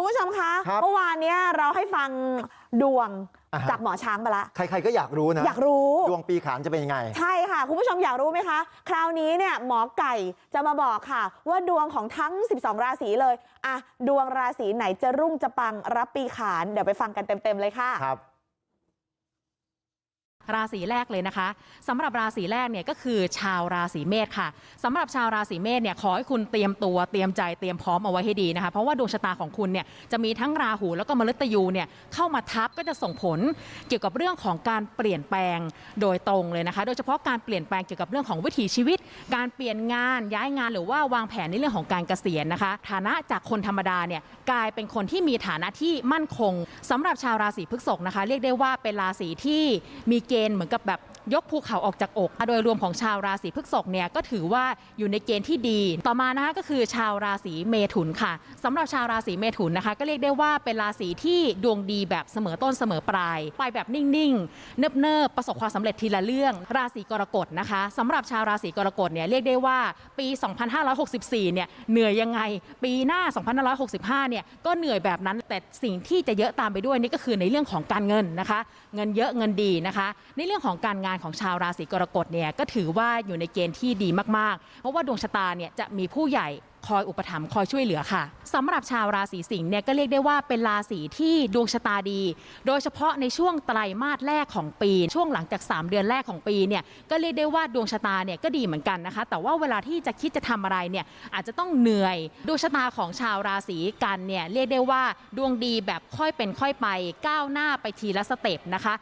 คุณผู้ชมคะครับเมื่อวานเนี้ยเราให้ฟังดวงอ่าฮะจากหมอช้างไปละใครๆก็อยากรู้นะอยากรู้ดวงปีขานจะเป็นยังไง ใช่ค่ะ คุณผู้ชมอยากรู้ไหมคะ คราวนี้เนี่ยหมอไก่จะมาบอกค่ะ ว่าดวงของทั้ง 12 ราศีเลยอะดวงราศีไหนจะรุ่งจะปังรับปีขานเดี๋ยวไปฟังกันเต็มๆเลยค่ะครับ ราศีแรกเลยนะคะสำหรับราศีแรกเนี่ยก็คือชาวราศีเมษค่ะสำหรับชาวราศีเมษเนี่ยขอให้คุณเตรียมตัวเตรียมใจเตรียมพร้อมเอาไว้ให้ดีนะคะ เพราะว่าดวงชะตาของคุณเนี่ยจะมีทั้งราหูแล้วก็มฤตยูเนี่ยเข้ามาทับก็จะส่งผลเกี่ยวกับเรื่องของการเปลี่ยนแปลงโดยตรงเลยนะคะ โดยเฉพาะการเปลี่ยนแปลงเกี่ยวกับเรื่องของวิถีชีวิต การเปลี่ยนงานย้ายงานหรือว่าวางแผนในเรื่องของการเกษียณนะคะ ฐานะจากคนธรรมดาเนี่ยกลายเป็นคนที่มีฐานะที่มั่นคงสำหรับชาวราศีพฤษภนะคะ เรียกได้ว่าเป็นราศีที่มีเกณฑ์เหมือนกับแบบ ยกภูเขาออกจากอก โดยรวมของชาวราศีพฤษภเนี่ยก็ถือว่าอยู่ในเกณฑ์ที่ดี ต่อมานะคะก็คือชาวราศีเมถุนค่ะสำหรับชาวราศีเมถุนนะคะ ก็เรียกได้ว่าเป็นราศีที่ดวงดีแบบเสมอต้นเสมอปลาย ไปแบบนิ่งๆ เนิบๆ ประสบความสำเร็จทีละเรื่อง ราศีกรกฎนะคะสำหรับชาวราศีกรกฎเนี่ยเรียกได้ว่าปี 2564 เนี่ยเหนื่อยยังไง ปีหน้า 2565 เนี่ยก็เหนื่อยแบบนั้น แต่สิ่งที่จะเยอะตามไปด้วยนี่ก็คือในเรื่องของการเงินนะคะ เงินเยอะเงินดีนะคะ ในเรื่องของการงานของชาวราศีกรกฎเนี่ยก็ถือว่าอยู่ในเกณฑ์ที่ดีมากๆ เพราะว่าดวงชะตาเนี่ยจะมีผู้ใหญ่ คอยอุปถัมภ์คอยช่วยเหลือค่ะสำหรับชาวราศีสิงห์เนี่ยก็เรียกได้ว่าเป็นราศีที่ดวงชะตาดี โดยเฉพาะในช่วงไตรมาสแรกของปี ช่วงหลังจาก 3 เดือนแรกของปีเนี่ยก็เรียกได้ว่าดวงชะตาเนี่ยก็ดีเหมือนกันนะคะ แต่ว่าเวลาที่จะคิดจะทำอะไรเนี่ยอาจจะต้องเหนื่อยดวงชะตาของชาวราศีกันเนี่ยเรียกได้ว่าดวงดีแบบค่อยเป็นค่อยไป ก้าวหน้าไปทีละสเต็ปนะคะ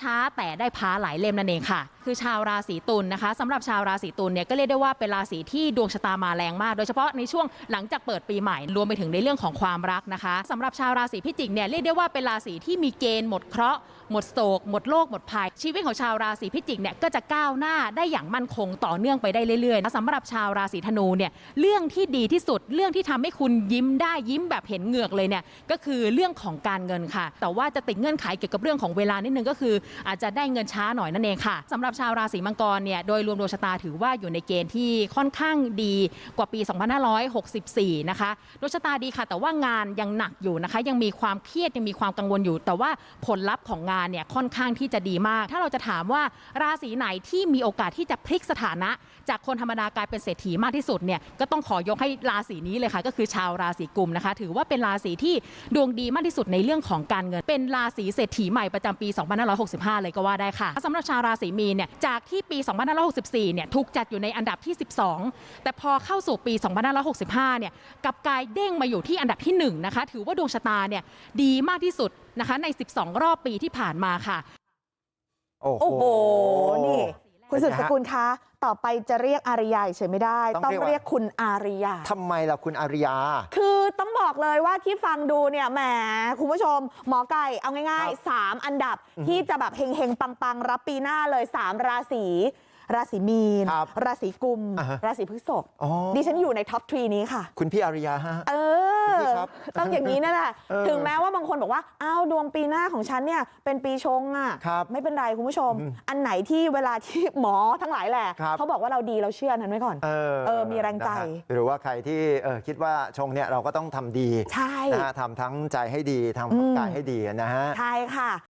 ช้าๆแต่ได้พ้าหลายเล่มนั่นเองค่ะ คือชาวราศีตุลนะคะสำหรับชาวราศีตุลเนี่ยก็เรียกได้ว่าเป็นราศีที่ดวงชะตามาแรงมาก โดยเฉพาะในช่วงหลังจากเปิดปีใหม่ รวมไปถึงในเรื่องของความรักนะคะสำหรับชาวราศีพิจิกเนี่ยเรียกได้ว่าเป็นราศีที่มีเกณฑ์หมดเคราะห์หมดโศก หมดโรคหมดภัย ชีวิตของชาวราศีพิจิกเนี่ยก็จะก้าวหน้าได้อย่างมั่นคงต่อเนื่องไปได้เรื่อยๆสำหรับชาวราศีธนูเนี่ยเรื่องที่ดีที่สุดเรื่องที่ทำให้คุณยิ้มได้ยิ้มแบบเห็นเหงือกเลยเนี่ยก็คือเรื่องของการเงินค่ะ แต่ว่าจะติดเงื่อนไขเกี่ยวกับเรื่องของเวลานิดนึงก็คือ อาจจะได้เงินช้าหน่อยนั่นเองค่ะสำหรับชาวราศีมังกรเนี่ยโดยรวมดวงชะตาถือว่าอยู่ในเกณฑ์ที่ค่อนข้างดีกว่าปี2564 นะคะดวงชะตาดีค่ะ แต่ว่างานยังหนักอยู่นะคะ ยังมีความเครียดยังมีความกังวลอยู่ แต่ว่าผลลัพธ์ของงานเนี่ยค่อนข้างที่จะดีมาก ถ้าเราจะถามว่าราศีไหนที่มีโอกาสที่จะพลิกสถานะ จากคนธรรมดากลายเป็นเศรษฐีมากที่สุดเนี่ยก็ต้องขอยกให้ราศีนี้เลยค่ะ ก็คือชาวราศีกุมนะคะ ถือว่าเป็นราศีที่ดวงดีมากที่สุดในเรื่องของการเงิน เป็นราศีเศรษฐีใหม่ประจำปี 2565 เลยก็ว่าได้ค่ะสำหรับชาวราศีมีนเนี่ยจากที่ปี 2564 เนี่ยถูกจัดอยู่ในอันดับที่ 12 แต่พอเข้าสู่ปี 25 2565 เนี่ยกลับกลายเด้งมาอยู่ที่อันดับที่1นะคะถือว่าดวงชะตาเนี่ยดีมากที่สุดนะคะใน 12 รอบปีที่ผ่านมาค่ะ โอ้โหโอ้โหนี่ คุณสืบเป็นไงสฮะกุลคะ ต่อไปจะเรียกอาริยาเฉยไม่ได้ ต้ต้อองงเรียกว่าเรียกคุณอาริยาทำไมล่ะคุณอาริยา คือต้องบอกเลยว่าที่ฟังดูเนี่ยแหมคุณผู้ชม หมอไก่เอาง่ายครับๆ3 อันดับอือฮึที่จะแบบเฮงๆ ปังๆ รับปีหน้าเลย 3 ราศี ราศีมีนครับราศีกุมอ่าฮะราศีพฤษภอ๋อดิฉันอยู่ในท็อปทรีนี้ค่ะ คุณพี่อาริยาฮะเอคุณอพี่ครับต้องอย่างนี้นั่นแหละเออถึงแม้ว่าบางคนบอกว่าอ้าวดวงปีหน้าของฉันเนี่ยเป็นปีชงอะครับไม่เป็นไรคุณผู้ชมอืมอันไหนที่เวลาที่หมอทั้งหลายแหละครับเขาบอกว่าเราดีเราเชื่อนั้นไว้ก่อนเออเออมีแรงใจนะฮะหรือว่าใครที่เออคิดว่าชงเนี่ยเราก็ต้องทำดีใช่นะฮะทำทั้งใจให้ดีทำอืมกายให้ดีนะฮะใช่ค่ะ